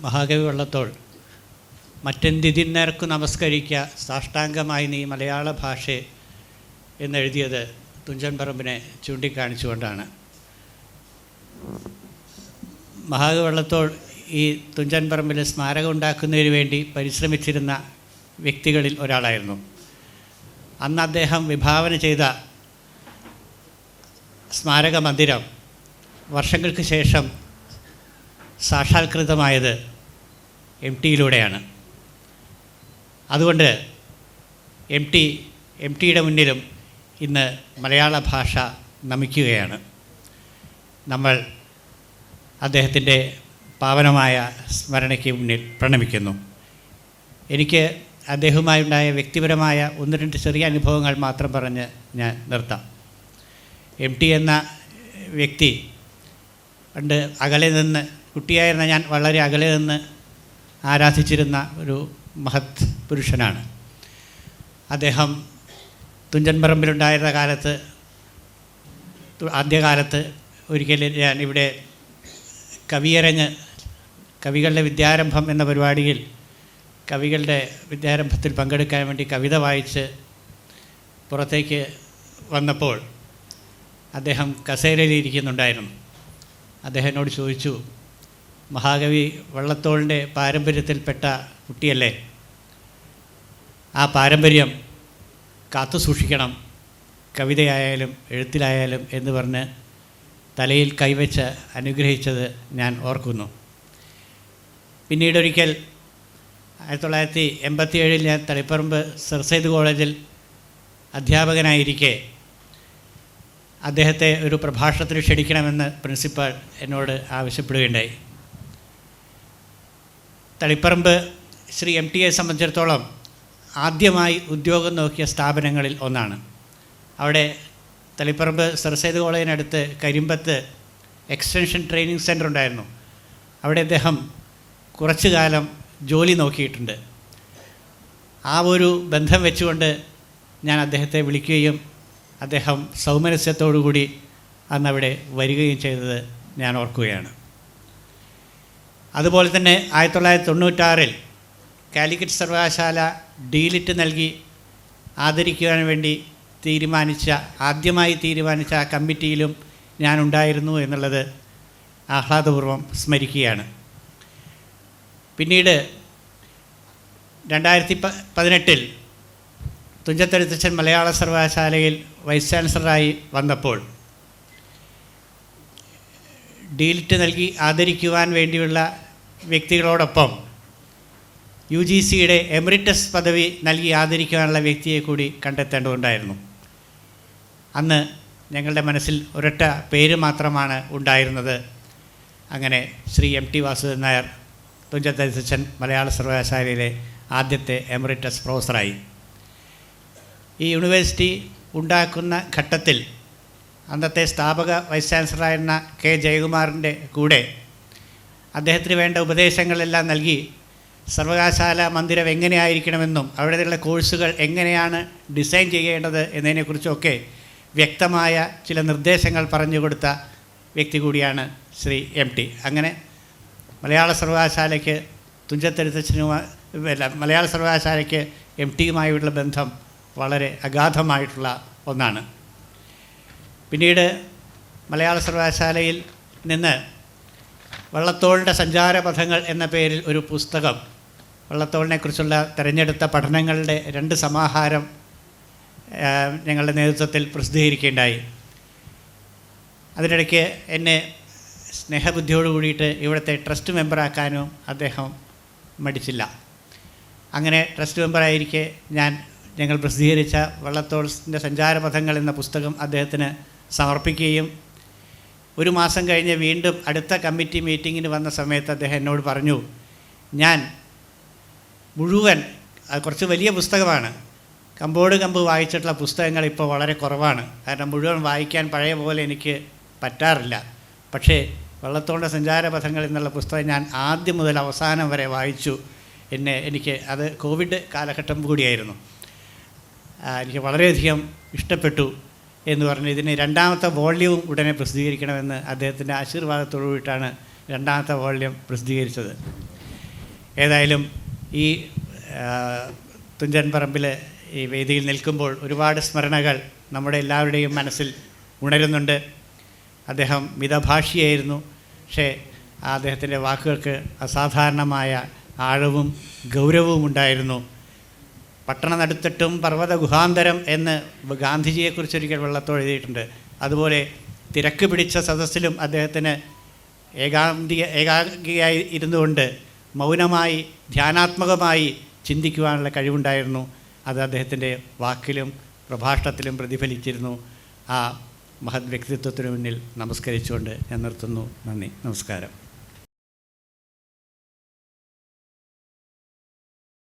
മഹാകവി വള്ളത്തോൾ മറ്റെന്തിതിന്നേർക്കു നമസ്കരിക്ക സാഷ്ടാംഗമായി നീ മലയാള ഭാഷ എന്നെഴുതിയത് തുഞ്ചൻ പറമ്പിനെ ചൂണ്ടിക്കാണിച്ചുകൊണ്ടാണ്. മഹാകവി വള്ളത്തോൾ ഈ തുഞ്ചൻ പറമ്പിൽ സ്മാരകം ഉണ്ടാക്കുന്നതിന് വേണ്ടി പരിശ്രമിച്ചിരുന്ന വ്യക്തികളിൽ ഒരാളായിരുന്നു. അന്ന് അദ്ദേഹം വിഭാവന ചെയ്ത സ്മാരക മന്ദിരം വർഷങ്ങൾക്ക് ശേഷം സാക്ഷാത്കൃതമായത് എം ടിയിലൂടെയാണ് അതുകൊണ്ട് എം ടി എം ടിയുടെ മുന്നിലും ഇന്ന് മലയാള ഭാഷ നമിക്കുകയാണ്. നമ്മൾ അദ്ദേഹത്തിന്റെ പാവനമായ സ്മരണയ്ക്ക് മുന്നിൽ പ്രണമിക്കുന്നു. എനിക്ക് അദ്ദേഹവുമായുണ്ടായ വ്യക്തിപരമായ ഒന്ന് രണ്ട് ചെറിയ അനുഭവങ്ങൾ മാത്രം പറഞ്ഞ് ഞാൻ നിർത്താം. എം ടി എന്ന വ്യക്തി പണ്ട് അകലെ നിന്ന് കുട്ടിയായിരുന്ന ഞാൻ വളരെ അകലെ നിന്ന് ആരാധിച്ചിരുന്ന ഒരു മഹത് പുരുഷനാണ്. അദ്ദേഹം തുഞ്ചൻ പറമ്പിലുണ്ടായിരുന്ന കാലത്ത് ആദ്യകാലത്ത് ഒരിക്കൽ ഞാൻ ഇവിടെ കവിയരങ്ങ് കവികളുടെ വിദ്യാരംഭം എന്ന പരിപാടിയിൽ കവികളുടെ വിദ്യാരംഭത്തിൽ പങ്കെടുക്കാൻ വേണ്ടി കവിത വായിച്ച് പുറത്തേക്ക് വന്നപ്പോൾ അദ്ദേഹം കസേരയിൽ ഇരിക്കുന്നുണ്ടായിരുന്നു. അദ്ദേഹം എന്നോട് ചോദിച്ചു മഹാകവി വള്ളത്തോളിന്റെ പാരമ്പര്യത്തിൽപ്പെട്ട കുട്ടിയല്ലേ? ആ പാരമ്പര്യം കാത്തു സൂക്ഷിക്കണം. കവിതയായാലും എഴുത്തിലായാലും എന്ന് പറഞ്ഞ് തലയിൽ കൈവച്ച് അനുഗ്രഹിച്ചത് ഞാൻ ഓർക്കുന്നു. പിന്നീടൊരിക്കൽ ആയിരത്തി തൊള്ളായിരത്തി എൺപത്തി ഏഴിൽ ഞാൻ തളിപ്പറമ്പ് സർ സെയ്ദ് കോളേജിൽ അധ്യാപകനായിരിക്കെ അദ്ദേഹത്തെ ഒരു പ്രഭാഷണത്തിന് ക്ഷണിക്കണമെന്ന് പ്രിൻസിപ്പാൾ എന്നോട് ആവശ്യപ്പെടുകയുണ്ടായി. തളിപ്പറമ്പ് ശ്രീ എം ടിയെ സംബന്ധിച്ചിടത്തോളം ആദ്യമായി ഉദ്യോഗം നോക്കിയ സ്ഥാപനങ്ങളിൽ ഒന്നാണ്. അവിടെ തളിപ്പറമ്പ് സർ കോളേജിനടുത്ത് കരിമ്പത്ത് എക്സ്റ്റൻഷൻ ട്രെയിനിങ് സെന്റർ ഉണ്ടായിരുന്നു അവിടെ അദ്ദേഹം കുറച്ചു കാലം ജോലി നോക്കിയിട്ടുണ്ട്. ആ ഒരു ബന്ധം വെച്ചുകൊണ്ട് ഞാൻ അദ്ദേഹത്തെ വിളിക്കുകയും അദ്ദേഹം സൗമനസ്യത്തോടുകൂടി അന്ന് അവിടെ വരികയും ചെയ്തത് ഞാൻ ഓർക്കുകയാണ്. അതുപോലെ തന്നെ ആയിരത്തി തൊള്ളായിരത്തി തൊണ്ണൂറ്റാറിൽ കാലിക്കറ്റ് സർവകലാശാല ഡീലിറ്റ് നൽകി ആദരിക്കുവാൻ വേണ്ടി തീരുമാനിച്ച ആദ്യമായി തീരുമാനിച്ച ആ കമ്മിറ്റിയിലും ഞാനുണ്ടായിരുന്നു എന്നുള്ളത് ആഹ്ലാദപൂർവം സ്മരിക്കുകയാണ്. പിന്നീട് രണ്ടായിരത്തി പതിനെട്ടിൽ തുഞ്ചത്തെഴുത്തച്ഛൻ മലയാള സർവകലാശാലയിൽ വൈസ് ചാൻസലറായി വന്നപ്പോൾ ഡീലിറ്റ് നൽകി ആദരിക്കുവാൻ വേണ്ടിയുള്ള വ്യക്തികളോടൊപ്പം യു ജി സിയുടെ എമിറിറ്റസ് പദവി നൽകി ആദരിക്കുവാനുള്ള വ്യക്തിയെ കൂടി കണ്ടെത്തേണ്ടതുണ്ടായിരുന്നു. അന്ന് ഞങ്ങളുടെ മനസ്സിൽ ഒരൊറ്റ പേര് മാത്രമാണ് ഉണ്ടായിരുന്നത്. അങ്ങനെ ശ്രീ എം ടി വാസുദേവൻ നായർ തുഞ്ചത്തരിസച്ചൻ മലയാള സർവകലാശാലയിലെ ആദ്യത്തെ എമിറിറ്റസ് പ്രൊഫസറായി. ഈ യൂണിവേഴ്സിറ്റി ഉണ്ടാക്കുന്ന ഘട്ടത്തിൽ അന്നത്തെ സ്ഥാപക വൈസ് ചാൻസലറായിരുന്ന കെ ജയകുമാറിന്റെ കൂടെ അദ്ദേഹത്തിന് വേണ്ട ഉപദേശങ്ങളെല്ലാം നൽകി സർവകലാശാല മന്ദിരം എങ്ങനെയായിരിക്കണമെന്നും അവിടെയുള്ള കോഴ്സുകൾ എങ്ങനെയാണ് ഡിസൈൻ ചെയ്യേണ്ടത് എന്നതിനെക്കുറിച്ചൊക്കെ വ്യക്തമായ ചില നിർദ്ദേശങ്ങൾ പറഞ്ഞു കൊടുത്ത വ്യക്തി കൂടിയാണ് ശ്രീ എം ടി. അങ്ങനെ മലയാള സർവകലാശാലയ്ക്ക് തുഞ്ചത്തെഴുത്തച്ഛനുമായി മലയാള സർവകലാശാലയ്ക്ക് എം ടിയുമായുള്ള ബന്ധം വളരെ അഗാധമായിട്ടുള്ള ഒന്നാണ്. പിന്നീട് മലയാള സർവകലാശാലയിൽ നിന്ന് വള്ളത്തോളിന്റെ സഞ്ചാരപഥങ്ങൾ എന്ന പേരിൽ ഒരു പുസ്തകം വള്ളത്തോളിനെക്കുറിച്ചുള്ള തിരഞ്ഞെടുത്ത പഠനങ്ങളുടെ രണ്ട് സമാഹാരം ഞങ്ങളുടെ നേതൃത്വത്തിൽ പ്രസിദ്ധീകരിക്കുകയുണ്ടായി. അതിനിടയ്ക്ക് എന്നെ സ്നേഹബുദ്ധിയോട് കൂടിയിട്ട് ഇവിടുത്തെ ട്രസ്റ്റ് മെമ്പറാക്കാനും അദ്ദേഹം മടിച്ചില്ല. അങ്ങനെ ട്രസ്റ്റ് മെമ്പറായിരിക്കെ ഞാൻ ഞങ്ങൾ പ്രസിദ്ധീകരിച്ച വള്ളത്തോളിന്റെ സഞ്ചാരപഥങ്ങൾ എന്ന പുസ്തകം അദ്ദേഹത്തിന് സമർപ്പിക്കുകയും ഒരു മാസം കഴിഞ്ഞ് വീണ്ടും അടുത്ത കമ്മിറ്റി മീറ്റിങ്ങിന് വന്ന സമയത്ത് അദ്ദേഹം എന്നോട് പറഞ്ഞു ഞാൻ മുഴുവൻ കുറച്ച് വലിയ പുസ്തകമാണ്. കമ്പോട് കമ്പ് വായിച്ചിട്ടുള്ള പുസ്തകങ്ങൾ ഇപ്പോൾ വളരെ കുറവാണ്. കാരണം മുഴുവൻ വായിക്കാൻ പഴയ പോലെ എനിക്ക് പറ്റാറില്ല. പക്ഷേ വള്ളത്തോണ്ട സഞ്ചാരപഥങ്ങൾ എന്നുള്ള പുസ്തകം ഞാൻ ആദ്യം മുതൽ അവസാനം വരെ വായിച്ചു. എന്നെ എനിക്ക് അത് കോവിഡ് കാലഘട്ടം കൂടിയായിരുന്നു. എനിക്ക് വളരെയധികം ഇഷ്ടപ്പെട്ടു. എന്ന് പറഞ്ഞ് ഇതിന് രണ്ടാമത്തെ വോള്യവും ഉടനെ പ്രസിദ്ധീകരിക്കണമെന്ന് അദ്ദേഹത്തിന്റെ ആശീർവാദത്തോടു കൂടിയിട്ടാണ് രണ്ടാമത്തെ വോള്യം പ്രസിദ്ധീകരിച്ചത്. ഏതായാലും ഈ തുഞ്ചൻ പറമ്പിൽ ഈ വേദിയിൽ നിൽക്കുമ്പോൾ ഒരുപാട് സ്മരണകൾ നമ്മുടെ എല്ലാവരുടെയും മനസ്സിൽ ഉണരുന്നുണ്ട്. അദ്ദേഹം മിതഭാഷിയായിരുന്നു. പക്ഷേ അദ്ദേഹത്തിന്റെ വാക്കുകൾക്ക് അസാധാരണമായ ആഴവും ഗൗരവവും ഉണ്ടായിരുന്നു. പട്ടണം നടുത്തിട്ടും പർവത ഗുഹാന്തരം എന്ന് ഗാന്ധിജിയെക്കുറിച്ച് ഒരിക്കൽ വെള്ളത്തോ എഴുതിയിട്ടുണ്ട്. അതുപോലെ തിരക്ക് പിടിച്ച സദസ്സിലും അദ്ദേഹത്തിന് ഏകാന്തിക ഏകാംഗിയായി ഇരുന്നുകൊണ്ട് മൗനമായി ധ്യാനാത്മകമായി ചിന്തിക്കുവാനുള്ള കഴിവുണ്ടായിരുന്നു. അത് അദ്ദേഹത്തിന്റെ വാക്കിലും പ്രഭാഷണത്തിലും പ്രതിഫലിച്ചിരുന്നു. ആ മഹത് വ്യക്തിത്വത്തിനു മുന്നിൽ നമസ്കരിച്ചുകൊണ്ട് ഞാൻ നിർത്തുന്നു. നന്ദി. നമസ്കാരം.